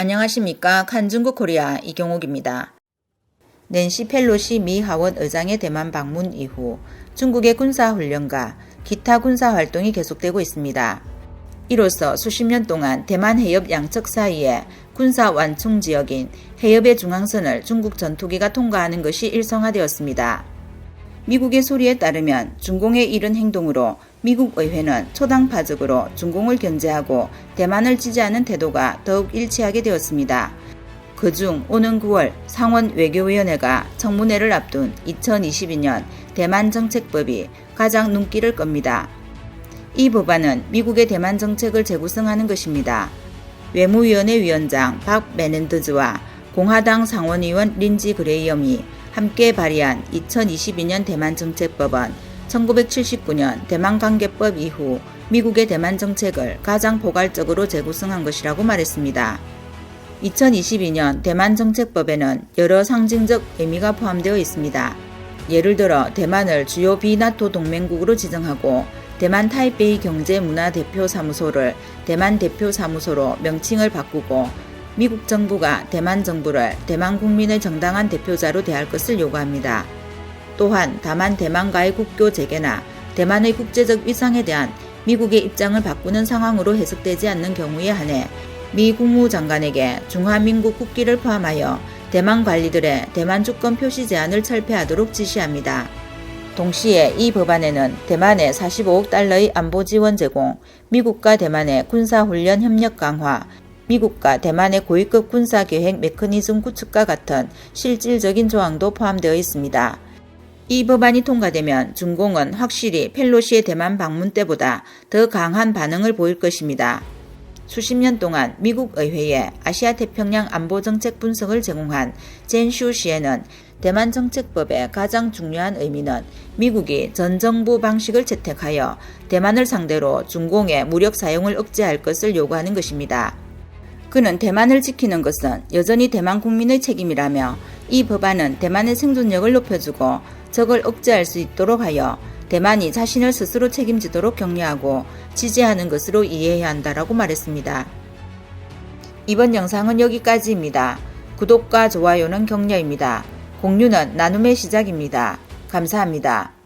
안녕하십니까. 칸중국 코리아 이경옥입니다. 낸시 펠로시 미 하원 의장의 대만 방문 이후 중국의 군사훈련과 기타 군사 활동이 계속되고 있습니다. 이로써 수십 년 동안 대만 해협 양측 사이에 군사 완충 지역인 해협의 중앙선을 중국 전투기가 통과하는 것이 일성화되었습니다. 미국의 소리에 따르면 중공의 이른 행동으로 미국 의회는 초당 파적으로 중공을 견제하고 대만을 지지하는 태도가 더욱 일치하게 되었습니다. 그중 오는 9월 상원 외교위원회가 청문회를 앞둔 2022년 대만 정책법이 가장 눈길을 끕니다. 이 법안은 미국의 대만 정책을 재구성하는 것입니다. 외무위원회 위원장 박 메넨드즈와 공화당 상원의원 린지 그레이엄이 함께 발의한 2022년 대만 정책법은 1979년 대만 관계법 이후 미국의 대만 정책을 가장 포괄적으로 재구성한 것이라고 말했습니다. 2022년 대만 정책법에는 여러 상징적 의미가 포함되어 있습니다. 예를 들어 대만을 주요 비나토 동맹국으로 지정하고 대만 타이베이 경제문화대표 사무소를 대만 대표 사무소로 명칭을 바꾸고 미국 정부가 대만 정부를 대만 국민의 정당한 대표자로 대할 것을 요구합니다. 또한 다만 대만과의 국교 재개나 대만의 국제적 위상에 대한 미국의 입장을 바꾸는 상황으로 해석되지 않는 경우에 한해 미 국무장관에게 중화민국 국기를 포함하여 대만 관리들의 대만 주권 표시 제한을 철폐하도록 지시합니다. 동시에 이 법안에는 대만에 45억 달러의 안보 지원 제공, 미국과 대만의 군사훈련 협력 강화, 미국과 대만의 고위급 군사 계획 메커니즘 구축과 같은 실질적인 조항도 포함되어 있습니다. 이 법안이 통과되면 중공은 확실히 펠로시의 대만 방문 때보다 더 강한 반응을 보일 것입니다. 수십 년 동안 미국 의회에 아시아 태평양 안보 정책 분석을 제공한 젠슈 씨에는 대만 정책법의 가장 중요한 의미는 미국이 전 정부 방식을 채택하여 대만을 상대로 중공의 무력 사용을 억제할 것을 요구하는 것입니다. 그는 대만을 지키는 것은 여전히 대만 국민의 책임이라며 이 법안은 대만의 생존력을 높여주고 적을 억제할 수 있도록 하여 대만이 자신을 스스로 책임지도록 격려하고 지지하는 것으로 이해해야 한다라고 말했습니다. 이번 영상은 여기까지입니다. 구독과 좋아요는 격려입니다. 공유는 나눔의 시작입니다. 감사합니다.